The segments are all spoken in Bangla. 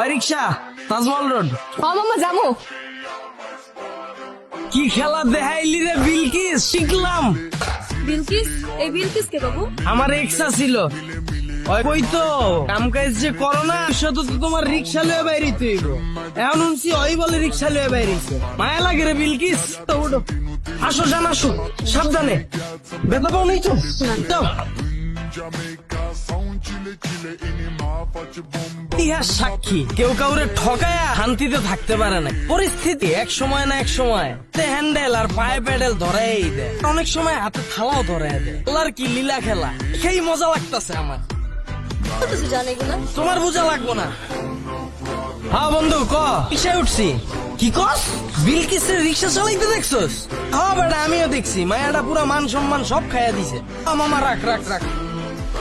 ওই রিক্সা? তাজমহল রোড। মামা যাব। কি খেলা দেখাইলি রে বিলকিস? শিখলাম। বিলকিস? এই বিলকিস কে বাবু? আমার এক্সা ছিল। ওই কই তো। কাম কাজ যে করো না তো তোমার রিক্সা লয়ে বাইরিতে হইব। এখন শুনছি ওই বলে রিক্সা লয়ে বাইরিছে। মায়া লাগে রে বিলকিস? তো উঠো। আসো জান আসো। সাবধানে। বেতা পাও নেই তো? যাও। ইতিহাস সাক্ষী। কেউ কাউরে ঠকায়া শান্তিতে থাকতে পারে না। পরিস্থিতি এক সময় না এক সময়। হ্যান্ডেল আর পায়ে প্যাডেল ধরাই দেয়। অনেক সময় হাতে থালাও ধরাই দেয়। কি লীলা খেলা? সেই মজা লাগতাছে আমার। তোমার বোঝা লাগবো না। হ্যাঁ বন্ধু, ক? কিসে উঠছি। কি কস? বিলকিসের রিক্সা চালাইতে দেখছস? হ্যাঁ বেটা, আমিও দেখছি। মায়াটা পুরা মান সম্মান সব খাইয়া দিছে। মামা, রাখ রাখ রাখ।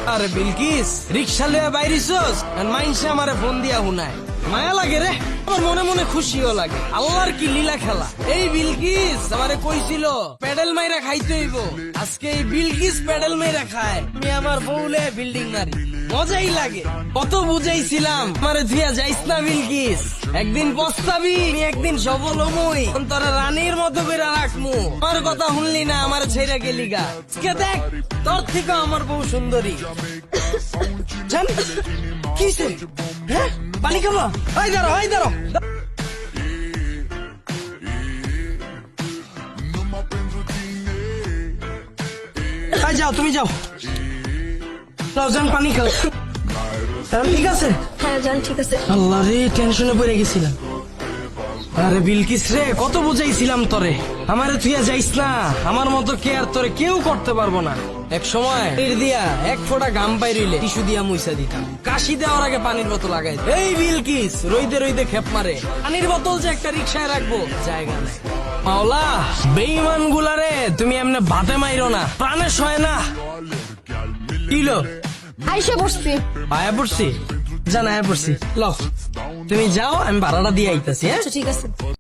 আরে বিলকিস রিক্সা লইয়া বাইরিছস? আর মাইনসে আমারে ফোন দিয়া হুনায়। মায়া লাগে রে? আমার মনে মনে খুশিও লাগে। আল্লাহর কি লীলা খেলা। এই বিলকিস, আমারে কইছিল, প্যাডেল মাইরা খাইতে হইব। আজকে এই বিলকিস প্যাডেল মাইরা খায়। আমি আমার বউলে বিল্ডিং নারী মজাই লাগে। কত বুঝাইছিলাম, আমারে ধুইয়া যাইস না, বিলকিস। একদিন পস্তাবি একদিন সফল হমুই। তোরা রানীর মতো করে রাখমু। আমার কথা শুনলি না, আমার ছেড়ে গেলি গা। দেখ, তোর থেকে আমার বউ সুন্দরী। হ্যাঁ পানি খাব? হাই দাঁড়ো যাও, তুমি যাও। যান পানি খাও। তাহলে ঠিক আছে? হ্যাঁ ঠিক আছে। আল্লাহ রে টেনশনে পড়ে গেছিলাম। আরে বিলকিস রে কত বুঝাইছিলাম তোরে। আমারে তুই যাইস না। আমার মতো কে আর তোরে কেউ করতে পারব না। এক সময় দিয়া এক ফোঁটা গাম পাইরিলে টিস্যু দিয়া মুইসা দিতাম। কাশি দেওয়ার আগে পানির বোতল লাগাই এই বিলকিস রইদে রইদে খেপ মারে। পানির বোতল যে একটা রিক্সায় রাখব জায়গা নাই। মাওলা বেইমান গুলারে তুমি এমনি বাতে মাইরো না প্রাণে সয় না। কিলো আইসে বসছি। আয়া পড়ছি? জানা আয়া পড়ছি। ল তুমি যাও আমি ভাড়াটা দিয়ে আইতাছি হ্যাঁ? আচ্ছা ঠিক আছে।